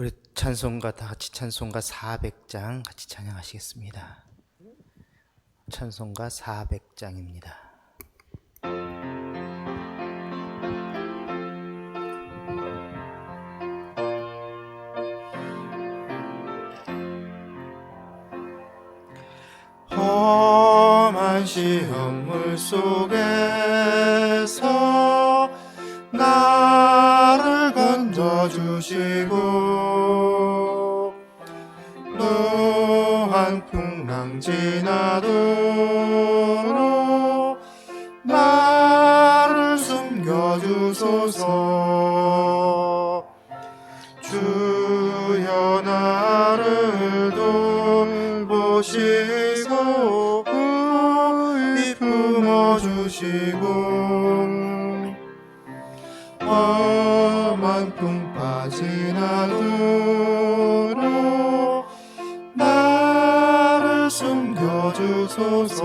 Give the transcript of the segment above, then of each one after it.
우리 찬송가 다 같이 찬송가 400장 같이 찬양하시겠습니다. 찬송가 400장입니다. 험한 시험 물 속에 주여 나를 돌보시고 이 품어주시고 험한 풍파 지나도록 나를 숨겨주소서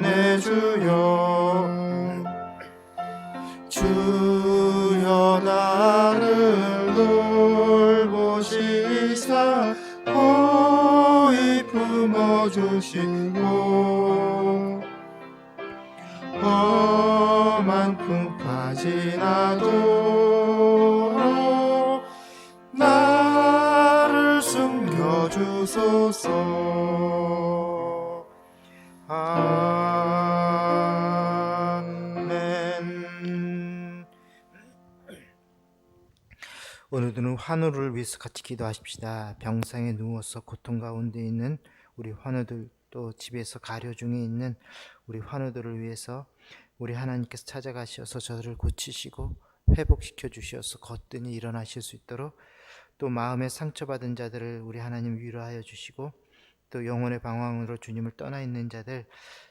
내 주여 주여 나를 돌보시사 고이 품어주시 환우를 위해서 같이 기도하십시다. 병상에 누워서 고통 가운데 있는 우리 환우들 또 집에서 가려 중에 있는 우리 환우들을 위해서 우리 하나님께서 찾아가셔서 저들을 고치시고 회복시켜 주셔서 거뜬히 일어나실 수 있도록 또 마음에 상처받은 자들을 우리 하나님 위로하여 주시고 또 영혼의 방황으로 주님을 떠나 있는 자들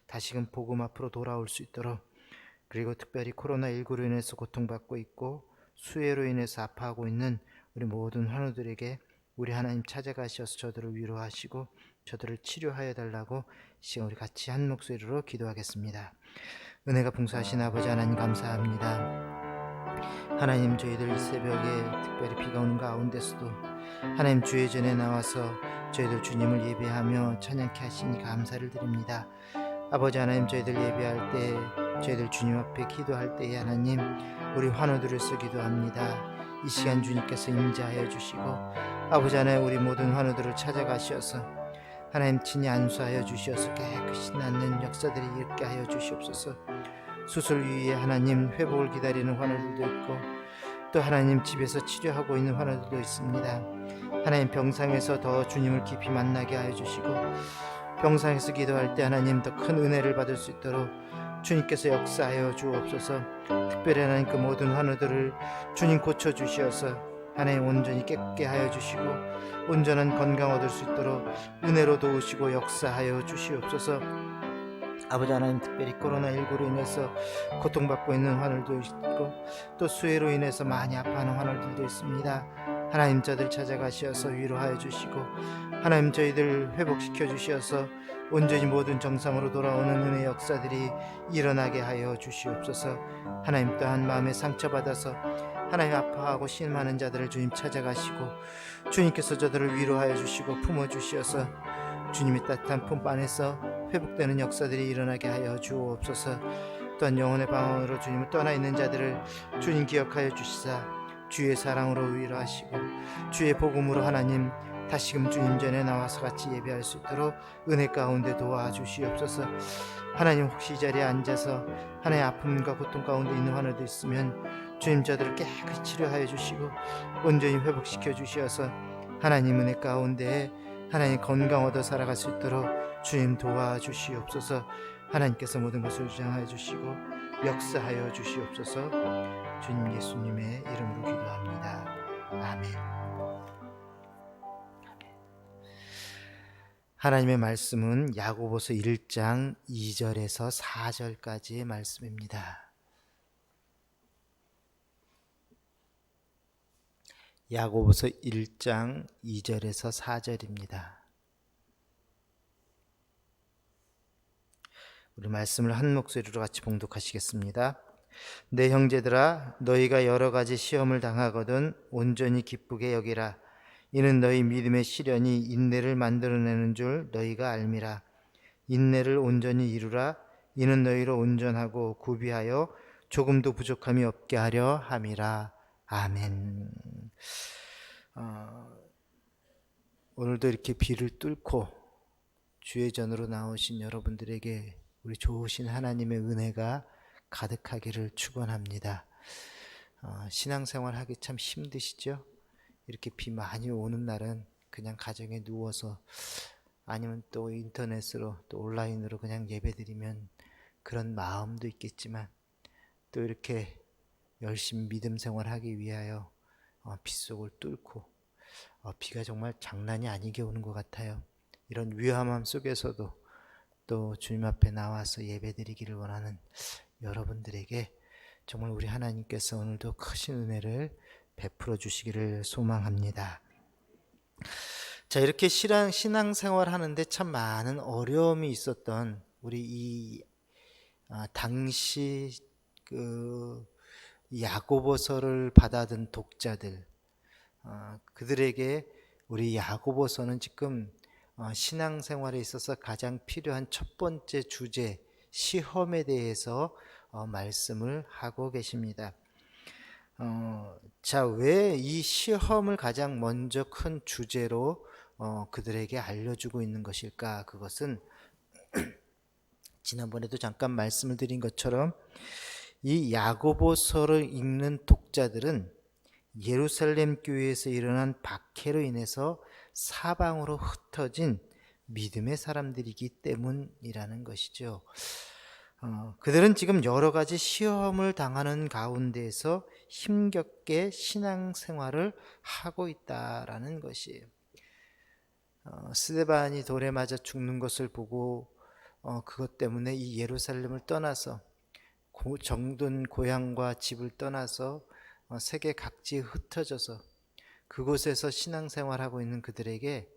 다시금 복음 앞으로 돌아올 수 있도록 그리고 특별히 코로나19로 인해서 고통받고 있고 수해로 인해서 아파하고 있는 우리 모든 환우들에게 우리 하나님 찾아가셔서 저들을 위로하시고 저들을 치료하여 달라고 이 시간 우리 같이 한 목소리로 기도하겠습니다. 은혜가 풍성하신 아버지 하나님 감사합니다. 하나님 저희들 이 새벽에 특별히 비가 오는 가운데서도 하나님 주의 전에 나와서 저희들 주님을 예배하며 찬양케 하시니 감사를 드립니다. 아버지 하나님 저희들 예배할 때 저희들 주님 앞에 기도할 때에 하나님 우리 환우들을서 기도 합니다. 이 시간 주님께서 임재하여 주시고 아버지 하나님 우리 모든 환우들을 찾아가셔서 하나님 친히 안수하여 주시어서 깨끗이 낫는 역사들이 있게 하여 주시옵소서. 수술 위에 하나님 회복을 기다리는 환우들도 있고 또 하나님 집에서 치료하고 있는 환우들도 있습니다. 하나님 병상에서 더 주님을 깊이 만나게 하여 주시고 병상에서 기도할 때 하나님 더 큰 은혜를 받을 수 있도록 주님께서 역사하여 주옵소서. 특별히 하나님 그 모든 환우들을 주님 고쳐 주시어서 하나님 온전히 깨끗게 하여 주시고 온전한 건강 얻을 수 있도록 은혜로 도우시고 역사하여 주시옵소서. 아버지 하나님 특별히 코로나19로 인해서 고통받고 있는 환우들도 있고 또 수해로 인해서 많이 아파하는 환우들도 있습니다. 하나님 저들 찾아가시어서 위로하여 주시고 하나님 저희들 회복시켜 주시어서 온전히 모든 정상으로 돌아오는 은혜 역사들이 일어나게 하여 주시옵소서. 하나님 또한 마음에 상처받아서 하나님 아파하고 신음하는 자들을 주님 찾아가시고 주님께서 저들을 위로하여 주시고 품어 주시어서 주님의 따뜻한 품 안에서 회복되는 역사들이 일어나게 하여 주옵소서. 또한 영혼의 방황으로 주님을 떠나 있는 자들을 주님 기억하여 주시사 주의 사랑으로 위로하시고 주의 복음으로 하나님 다시금 주님 전에 나와서 같이 예배할 수 있도록 은혜 가운데 도와주시옵소서. 하나님 혹시 이 자리에 앉아서 하나님의 아픔과 고통 가운데 있는 환우도 있으면 주님 저들을 깨끗이 치료하여 주시고 온전히 회복시켜 주시어서 하나님 은혜 가운데 하나님 건강 얻어 살아갈 수 있도록 주님 도와주시옵소서. 하나님께서 모든 것을 주장하여 주시고 역사하여 주시옵소서. 주님 예수님의 이름으로 기도합니다. 아멘. 하나님의 말씀은 야고보서 1장 2절에서 4절까지의 말씀입니다. 야고보서 1장 2절에서 4절입니다. 우리 말씀을 한 목소리로 같이 봉독하시겠습니다. 내 형제들아 너희가 여러 가지 시험을 당하거든 온전히 기쁘게 여기라 이는 너희 믿음의 시련이 인내를 만들어내는 줄 너희가 알미라 인내를 온전히 이루라 이는 너희로 온전하고 구비하여 조금도 부족함이 없게 하려 함이라 아멘. 어, 오늘도 이렇게 비를 뚫고 주의 전으로 나오신 여러분들에게 우리 좋으신 하나님의 은혜가 가득하기를 축원합니다. 어, 신앙생활 하기 참 힘드시죠? 이렇게 비 많이 오는 날은 그냥 가정에 누워서 아니면 또 인터넷으로 또 온라인으로 그냥 예배드리면 그런 마음도 있겠지만 또 이렇게 열심히 믿음 생활하기 위하여 어, 빗속을 뚫고 어, 비가 정말 장난이 아니게 오는 것 같아요. 이런 위험함 속에서도 또 주님 앞에 나와서 예배드리기를 원하는 여러분들에게 정말 우리 하나님께서 오늘도 크신 은혜를 베풀어 주시기를 소망합니다. 자, 이렇게 신앙, 신앙생활 하는데 참 많은 어려움이 있었던 우리 이 아, 당시 그 야고보서를 받아든 독자들 어, 그들에게 우리 야고보서는 지금 어, 신앙생활에 있어서 가장 필요한 첫 번째 주제 시험에 대해서 어, 말씀을 하고 계십니다. 어, 자, 왜 이 시험을 가장 먼저 큰 주제로 어, 그들에게 알려주고 있는 것일까? 그것은 지난번에도 잠깐 말씀을 드린 것처럼 이 야고보서를 읽는 독자들은 예루살렘 교회에서 일어난 박해로 인해서 사방으로 흩어진 믿음의 사람들이기 때문이라는 것이죠. 어, 그들은 지금 여러 가지 시험을 당하는 가운데에서 힘겹게 신앙생활을 하고 있다라는 것이에요. 어, 스데반이 돌에 맞아 죽는 것을 보고 어, 그것 때문에 이 예루살렘을 떠나서 고, 정든 고향과 집을 떠나서 어, 세계 각지에 흩어져서 그곳에서 신앙생활하고 있는 그들에게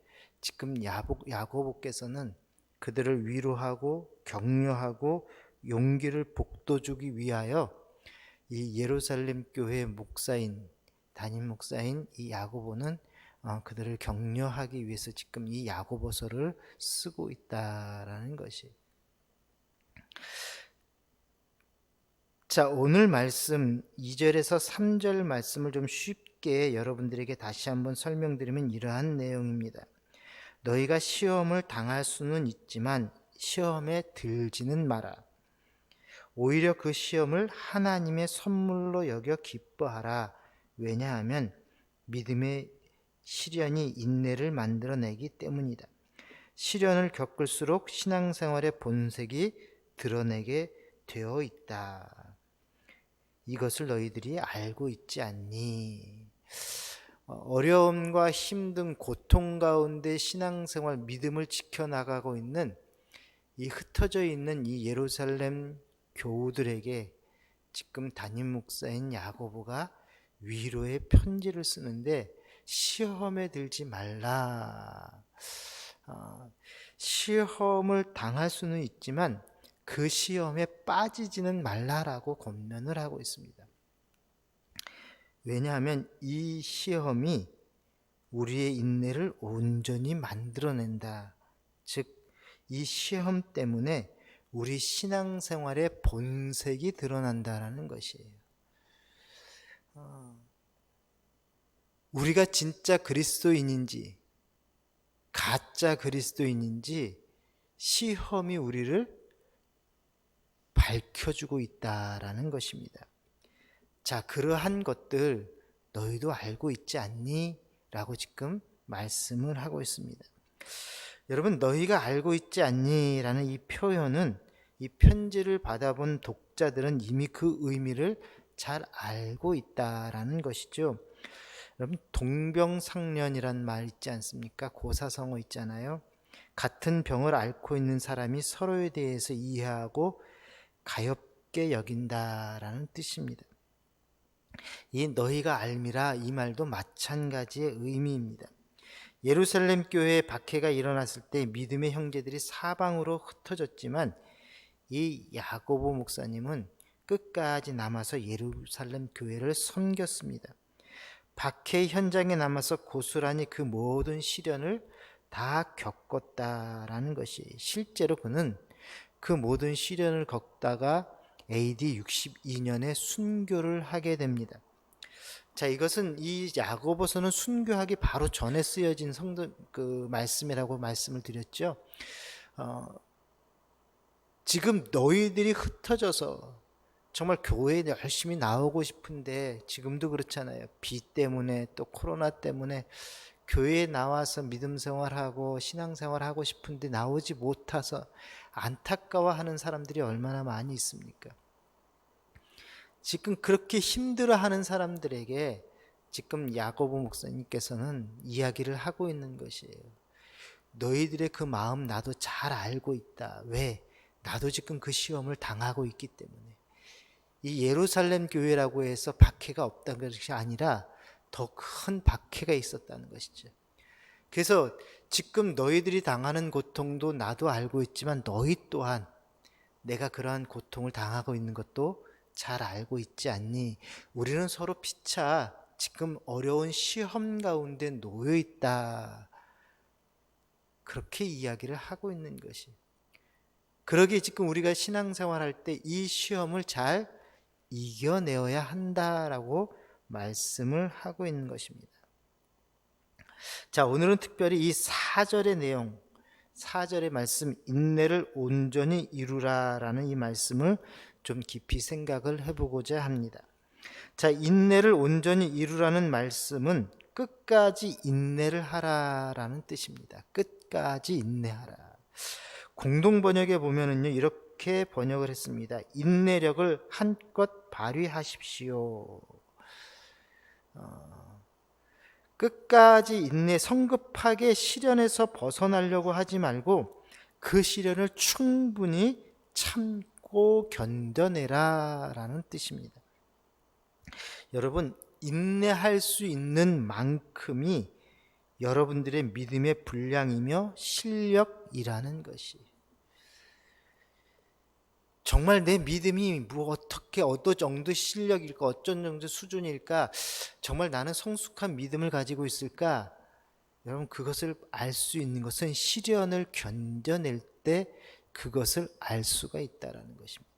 지금 야보, 야고보께서는 그들을 위로하고 격려하고 용기를 북돋주기 위하여 이 예루살렘 교회 목사인 담임 목사인 이 야고보는 어, 그들을 격려하기 위해서 지금 이 야고보서를 쓰고 있다라는 것이. 자, 오늘 말씀 2절에서 3절 말씀을 좀 쉽게 여러분들에게 다시 한번 설명드리면 이러한 내용입니다. 너희가 시험을 당할 수는 있지만 시험에 들지는 마라. 오히려 그 시험을 하나님의 선물로 여겨 기뻐하라. 왜냐하면 믿음의 시련이 인내를 만들어내기 때문이다. 시련을 겪을수록 신앙생활의 본색이 드러내게 되어 있다. 이것을 너희들이 알고 있지 않니? 어려움과 힘든 고통 가운데 신앙생활 믿음을 지켜나가고 있는 이 흩어져 있는 이 예루살렘 교우들에게 지금 담임 목사인 야고보가 위로의 편지를 쓰는데 시험에 들지 말라. 어, 시험을 당할 수는 있지만 그 시험에 빠지지는 말라라고 권면을 하고 있습니다. 왜냐하면 이 시험이 우리의 인내를 온전히 만들어낸다. 즉, 이 시험 때문에 우리 신앙생활의 본색이 드러난다라는 것이에요. 어, 우리가 진짜 그리스도인인지, 가짜 그리스도인인지 시험이 우리를 밝혀주고 있다라는 것입니다. 자, 그러한 것들 너희도 알고 있지 않니? 라고 지금 말씀을 하고 있습니다. 여러분, 너희가 알고 있지 않니? 라는 이 표현은 이 편지를 받아본 독자들은 이미 그 의미를 잘 알고 있다라는 것이죠. 여러분, 동병상련이란 말 있지 않습니까? 고사성어 있잖아요. 같은 병을 앓고 있는 사람이 서로에 대해서 이해하고 가엽게 여긴다라는 뜻입니다. 이 너희가 알미라 이 말도 마찬가지의 의미입니다. 예루살렘 교회에 박해가 일어났을 때 믿음의 형제들이 사방으로 흩어졌지만 이 야고보 목사님은 끝까지 남아서 예루살렘 교회를 섬겼습니다. 박해 현장에 남아서 고스란히 그 모든 시련을 다 겪었다라는 것이 실제로 그는 그 모든 시련을 겪다가 AD 62년에 순교를 하게 됩니다. 자, 이것은 이 야고보서는 순교하기 바로 전에 쓰여진 성도 그 말씀이라고 말씀을 드렸죠. 어, 지금 너희들이 흩어져서 정말 교회에 열심히 나오고 싶은데 지금도 그렇잖아요. 비 때문에 또 코로나 때문에 교회에 나와서 믿음 생활하고 신앙 생활하고 싶은데 나오지 못해서 안타까워하는 사람들이 얼마나 많이 있습니까? 지금 그렇게 힘들어하는 사람들에게 지금 야고보 목사님께서는 이야기를 하고 있는 것이에요. 너희들의 그 마음 나도 잘 알고 있다. 왜? 나도 지금 그 시험을 당하고 있기 때문에. 이 예루살렘 교회라고 해서 박해가 없다는 것이 아니라 더 큰 박해가 있었다는 것이죠. 그래서 지금 너희들이 당하는 고통도 나도 알고 있지만 너희 또한 내가 그러한 고통을 당하고 있는 것도 잘 알고 있지 않니? 우리는 서로 피차 지금 어려운 시험 가운데 놓여 있다. 그렇게 이야기를 하고 있는 것이. 그러기에 지금 우리가 신앙생활 할때 이 시험을 잘 이겨내어야 한다라고 말씀을 하고 있는 것입니다. 자, 오늘은 특별히 이 4절의 내용, 4절의 말씀, 인내를 온전히 이루라라는 이 말씀을 좀 깊이 생각을 해보고자 합니다. 자, 인내를 온전히 이루라는 말씀은 끝까지 인내를 하라라는 뜻입니다. 끝까지 인내하라. 공동 번역에 보면은요, 이렇게 번역을 했습니다. 인내력을 한껏 발휘하십시오. 어, 끝까지 인내, 성급하게 시련에서 벗어나려고 하지 말고 그 시련을 충분히 참고 견뎌내라 라는 뜻입니다. 여러분, 인내할 수 있는 만큼이 여러분들의 믿음의 분량이며 실력이라는 것이 정말 내 믿음이 뭐 어떻게 어떤 정도 실력일까 어떤 정도 수준일까 정말 나는 성숙한 믿음을 가지고 있을까 여러분 그것을 알 수 있는 것은 시련을 견뎌낼 때 그것을 알 수가 있다라는 것입니다.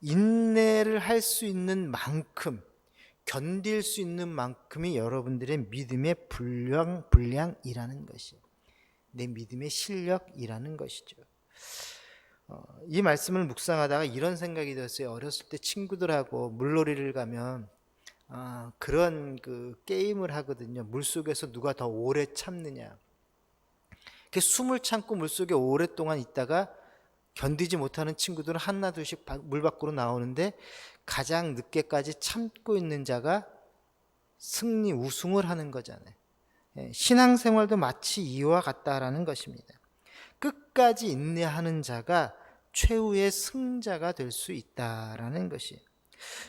인내를 할 수 있는 만큼 견딜 수 있는 만큼이 여러분들의 믿음의 분량 분량이라는 것이 내 믿음의 실력이라는 것이죠. 어, 이 말씀을 묵상하다가 이런 생각이 들었어요. 어렸을 때 친구들하고 물놀이를 가면 어, 그런 그 게임을 하거든요. 물 속에서 누가 더 오래 참느냐. 그 숨을 참고 물 속에 오랫동안 있다가 견디지 못하는 친구들은 하나둘씩 물 밖으로 나오는데 가장 늦게까지 참고 있는 자가 승리 우승을 하는 거잖아요. 예, 신앙생활도 마치 이와 같다라는 것입니다. 끝까지 인내하는 자가 최후의 승자가 될 수 있다라는 것이.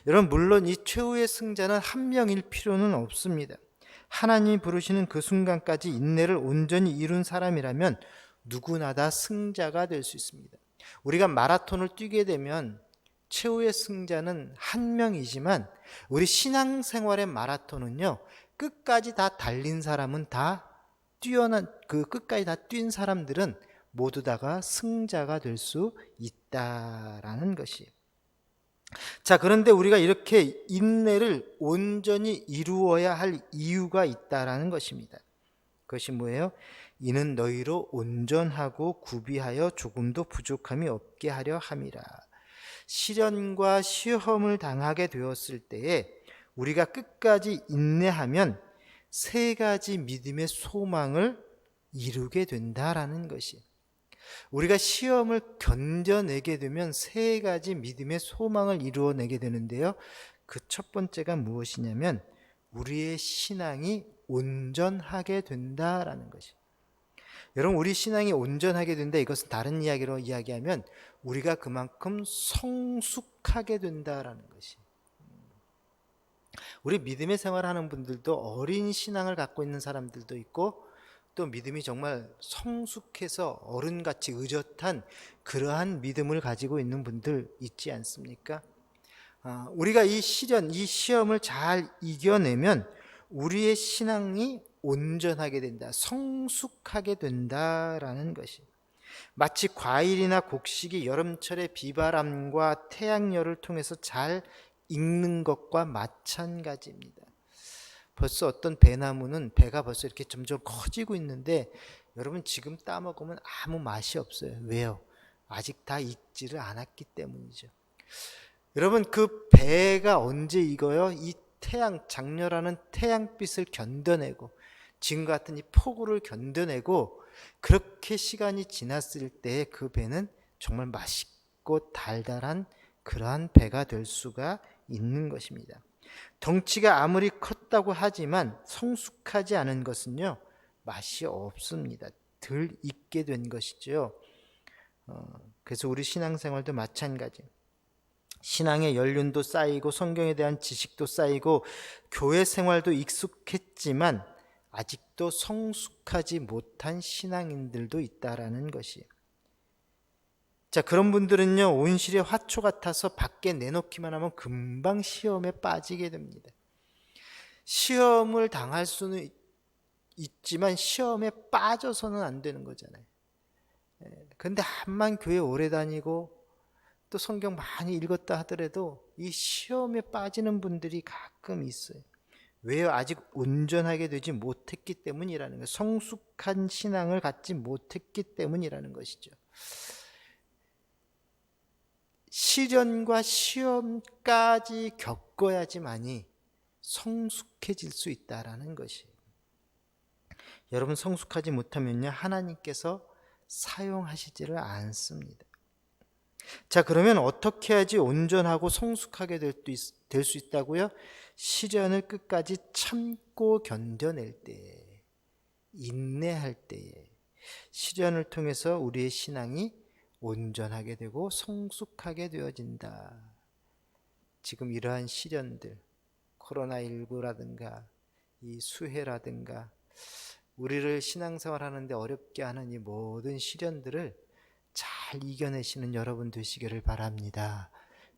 여러분 물론 이 최후의 승자는 한 명일 필요는 없습니다. 하나님이 부르시는 그 순간까지 인내를 온전히 이룬 사람이라면 누구나 다 승자가 될 수 있습니다. 우리가 마라톤을 뛰게 되면 최후의 승자는 한 명이지만 우리 신앙생활의 마라톤은요 끝까지 다 달린 사람은 다 뛰어난 그 끝까지 다 뛴 사람들은 모두 다가 승자가 될 수 있다라는 것이. 자, 그런데 우리가 이렇게 인내를 온전히 이루어야 할 이유가 있다라는 것입니다. 그것이 뭐예요? 이는 너희로 온전하고 구비하여 조금도 부족함이 없게 하려 함이라. 시련과 시험을 당하게 되었을 때에 우리가 끝까지 인내하면 세 가지 믿음의 소망을 이루게 된다라는 것이. 우리가 시험을 견뎌내게 되면 세 가지 믿음의 소망을 이루어내게 되는데요. 그 첫 번째가 무엇이냐면 우리의 신앙이 온전하게 된다라는 것이. 여러분 우리 신앙이 온전하게 된다 이것은 다른 이야기로 이야기하면 우리가 그만큼 성숙하게 된다라는 것이. 우리 믿음의 생활하는 분들도 어린 신앙을 갖고 있는 사람들도 있고 또 믿음이 정말 성숙해서 어른같이 의젓한 그러한 믿음을 가지고 있는 분들 있지 않습니까? 아, 우리가 이 시련, 이 시험을 잘 이겨내면 우리의 신앙이 온전하게 된다, 성숙하게 된다라는 것이. 마치 과일이나 곡식이 여름철의 비바람과 태양열을 통해서 잘 익는 것과 마찬가지입니다. 벌써 어떤 배나무는 배가 벌써 이렇게 점점 커지고 있는데 여러분 지금 따먹으면 아무 맛이 없어요. 왜요? 아직 다 익지를 않았기 때문이죠. 여러분 그 배가 언제 익어요? 이 태양 장렬하는 태양빛을 견뎌내고 지금 같은 이 폭우를 견뎌내고 그렇게 시간이 지났을 때 그 배는 정말 맛있고 달달한 그러한 배가 될 수가 있는 것입니다. 덩치가 아무리 컸다고 하지만 성숙하지 않은 것은요 맛이 없습니다. 덜 익게 된 것이죠. 어, 그래서 우리 신앙생활도 마찬가지. 신앙의 연륜도 쌓이고 성경에 대한 지식도 쌓이고 교회 생활도 익숙했지만 아직도 성숙하지 못한 신앙인들도 있다라는 것이. 자, 그런 분들은요, 온실의 화초 같아서 밖에 내놓기만 하면 금방 시험에 빠지게 됩니다. 시험을 당할 수는 있지만 시험에 빠져서는 안 되는 거잖아요. 예, 근데 한만 교회 오래 다니고 또 성경 많이 읽었다 하더라도 이 시험에 빠지는 분들이 가끔 있어요. 왜요? 아직 온전하게 되지 못했기 때문이라는 거예요. 성숙한 신앙을 갖지 못했기 때문이라는 것이죠. 시련과 시험까지 겪어야지만이 성숙해질 수 있다라는 것이. 여러분 성숙하지 못하면요 하나님께서 사용하시지를 않습니다. 자 그러면 어떻게 해야지 온전하고 성숙하게 될 수 있다고요? 시련을 끝까지 참고 견뎌낼 때, 인내할 때, 시련을 통해서 우리의 신앙이 온전하게 되고 성숙하게 되어진다. 지금 이러한 시련들, 코로나19라든가 이 수해라든가 우리를 신앙생활 하는데 어렵게 하는 이 모든 시련들을 잘 이겨내시는 여러분 되시기를 바랍니다.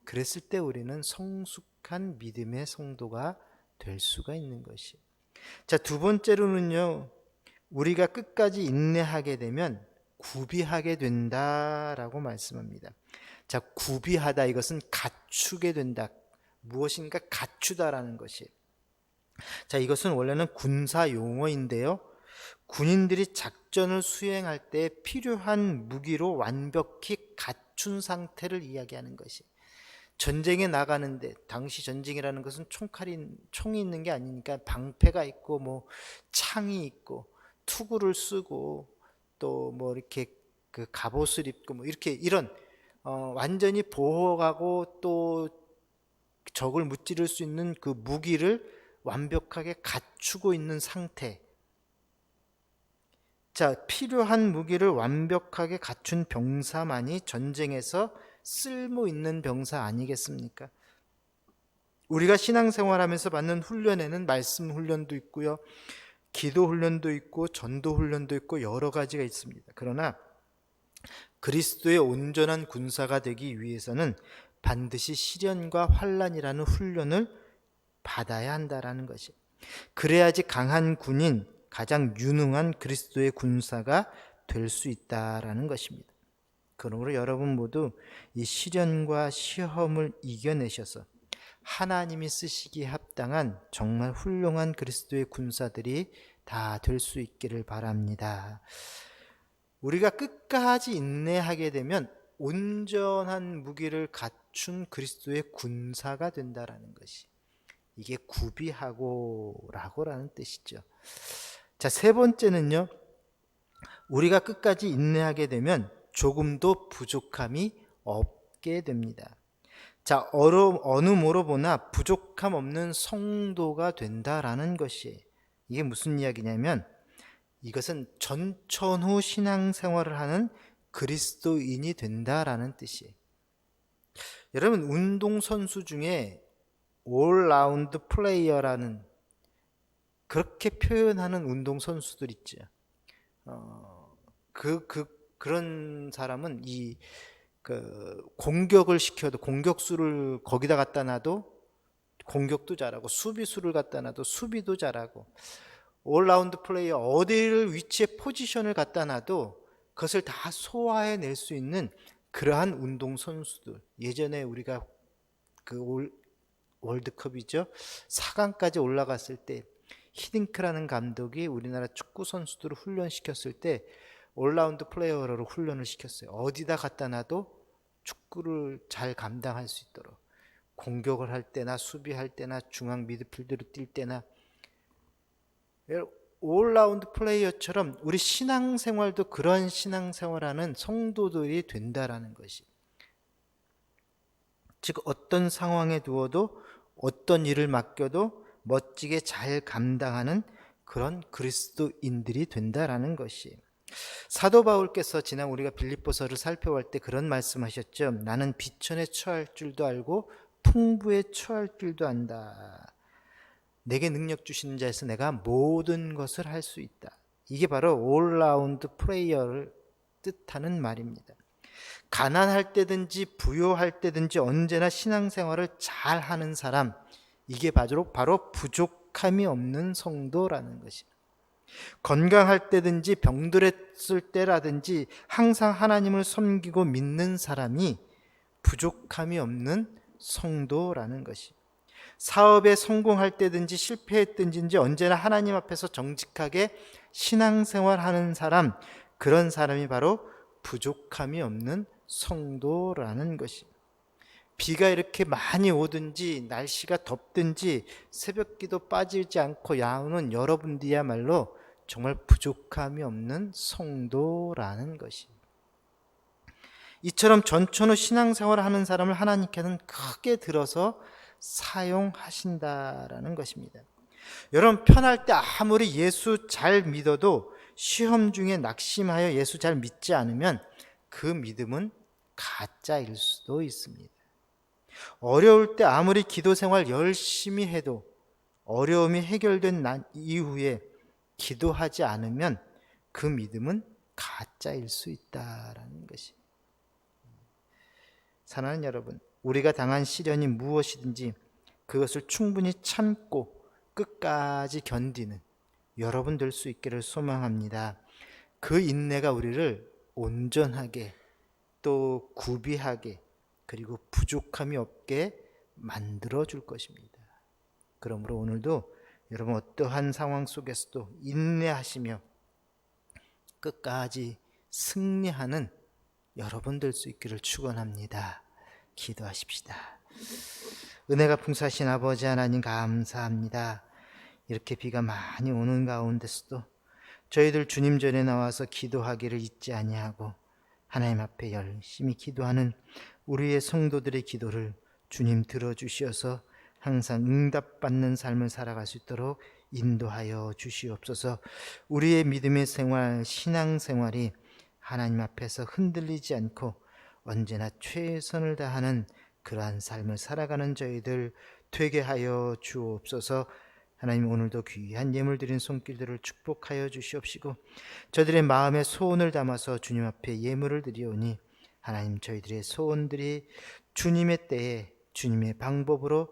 그랬을 때 우리는 성숙한 믿음의 성도가 될 수가 있는 것이. 자, 두 번째로는요. 우리가 끝까지 인내하게 되면 구비하게 된다라고 말씀합니다. 자, 구비하다 이것은 갖추게 된다. 무엇인가 갖추다라는 것이. 자, 이것은 원래는 군사 용어인데요. 군인들이 작전을 수행할 때 필요한 무기로 완벽히 갖춘 상태를 이야기하는 것이. 전쟁에 나가는데 당시 전쟁이라는 것은 총칼이 총이 있는 게 아니니까 방패가 있고 뭐 창이 있고 투구를 쓰고 또 뭐 이렇게 그 갑옷을 입고 뭐 이렇게 이런 어 완전히 보호하고 또 적을 무찌를 수 있는 그 무기를 완벽하게 갖추고 있는 상태. 자, 필요한 무기를 완벽하게 갖춘 병사만이 전쟁에서 쓸모 있는 병사 아니겠습니까? 우리가 신앙생활하면서 받는 훈련에는 말씀 훈련도 있고요. 기도 훈련도 있고 전도 훈련도 있고 여러 가지가 있습니다. 그러나 그리스도의 온전한 군사가 되기 위해서는 반드시 시련과 환란이라는 훈련을 받아야 한다라는 것이. 그래야지 강한 군인, 가장 유능한 그리스도의 군사가 될 수 있다라는 것입니다. 그러므로 여러분 모두 이 시련과 시험을 이겨내셔서 하나님이 쓰시기에 합당한 정말 훌륭한 그리스도의 군사들이 다 될 수 있기를 바랍니다. 우리가 끝까지 인내하게 되면 온전한 무기를 갖춘 그리스도의 군사가 된다라는 것이 이게 구비하고라고라는 뜻이죠. 자, 세 번째는요. 우리가 끝까지 인내하게 되면 조금도 부족함이 없게 됩니다. 자, 어느, 뭐로 보나 부족함 없는 성도가 된다라는 것이 이게 무슨 이야기냐면 이것은 전천후 신앙생활을 하는 그리스도인이 된다라는 뜻이에요. 여러분 운동 선수 중에 올라운드 플레이어라는 그렇게 표현하는 운동 선수들 있죠. 어, 그, 그, 그런 사람은 이, 그, 공격을 시켜도 공격수를 거기다 갖다 놔도 공격도 잘하고 수비수를 갖다 놔도 수비도 잘하고 올라운드 플레이어 어디를 위치에 포지션을 갖다 놔도 그것을 다 소화해 낼 수 있는 그러한 운동 선수들 예전에 우리가 그 올, 월드컵이죠 4강까지 올라갔을 때 히딩크라는 감독이 우리나라 축구 선수들을 훈련시켰을 때 올라운드 플레이어로 훈련을 시켰어요. 어디다 갖다 놔도 축구를 잘 감당할 수 있도록 공격을 할 때나 수비할 때나 중앙 미드필드로 뛸 때나 올라운드 플레이어처럼 우리 신앙생활도 그런 신앙생활하는 성도들이 된다라는 것이 즉 어떤 상황에 두어도 어떤 일을 맡겨도 멋지게 잘 감당하는 그런 그리스도인들이 된다라는 것이 사도 바울께서 지난 우리가 빌립보서를 살펴볼 때 그런 말씀하셨죠. 나는 비천에 처할 줄도 알고 풍부에 처할 줄도 안다. 내게 능력 주시는 자에서 내가 모든 것을 할 수 있다. 이게 바로 올라운드 프레이어를 뜻하는 말입니다. 가난할 때든지 부요할 때든지 언제나 신앙생활을 잘 하는 사람, 이게 바로, 바로 부족함이 없는 성도라는 것입니다. 건강할 때든지 병들었을 때라든지 항상 하나님을 섬기고 믿는 사람이 부족함이 없는 성도라는 것이. 사업에 성공할 때든지 실패했든지 언제나 하나님 앞에서 정직하게 신앙생활 하는 사람, 그런 사람이 바로 부족함이 없는 성도라는 것입니다. 비가 이렇게 많이 오든지 날씨가 덥든지 새벽 기도 빠지지 않고 야오는 여러분들이야말로 정말 부족함이 없는 성도라는 것이. 이처럼 전천후 신앙생활을 하는 사람을 하나님께는 크게 들어서 사용하신다라는 것입니다. 여러분 편할 때 아무리 예수 잘 믿어도 시험 중에 낙심하여 예수 잘 믿지 않으면 그 믿음은 가짜일 수도 있습니다. 어려울 때 아무리 기도 생활 열심히 해도 어려움이 해결된 난 이후에 기도하지 않으면 그 믿음은 가짜일 수 있다라는 것이. 사랑하는 여러분, 우리가 당한 시련이 무엇이든지 그것을 충분히 참고 끝까지 견디는 여러분 될 수 있기를 소망합니다. 그 인내가 우리를 온전하게 또 구비하게 그리고 부족함이 없게 만들어 줄 것입니다. 그러므로 오늘도 여러분 어떠한 상황 속에서도 인내하시며 끝까지 승리하는 여러분 될 수 있기를 축원합니다. 기도하십시다. 은혜가 풍사신 아버지 하나님 감사합니다. 이렇게 비가 많이 오는 가운데서도 저희들 주님 전에 나와서 기도하기를 잊지 아니하고 하나님 앞에 열심히 기도하는 우리의 성도들의 기도를 주님 들어주시어서 항상 응답받는 삶을 살아갈 수 있도록 인도하여 주시옵소서. 우리의 믿음의 생활, 신앙 생활이 하나님 앞에서 흔들리지 않고 언제나 최선을 다하는 그러한 삶을 살아가는 저희들 되게 하여 주옵소서. 하나님 오늘도 귀한 예물 드린 손길들을 축복하여 주시옵시고 저들의 마음에 소원을 담아서 주님 앞에 예물을 드리오니 하나님 저희들의 소원들이 주님의 때에 주님의 방법으로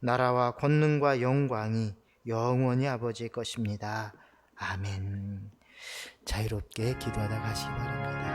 나라와 권능과 영광이 영원히 아버지의 것입니다. 아멘. 자유롭게 기도하다 가시기 바랍니다.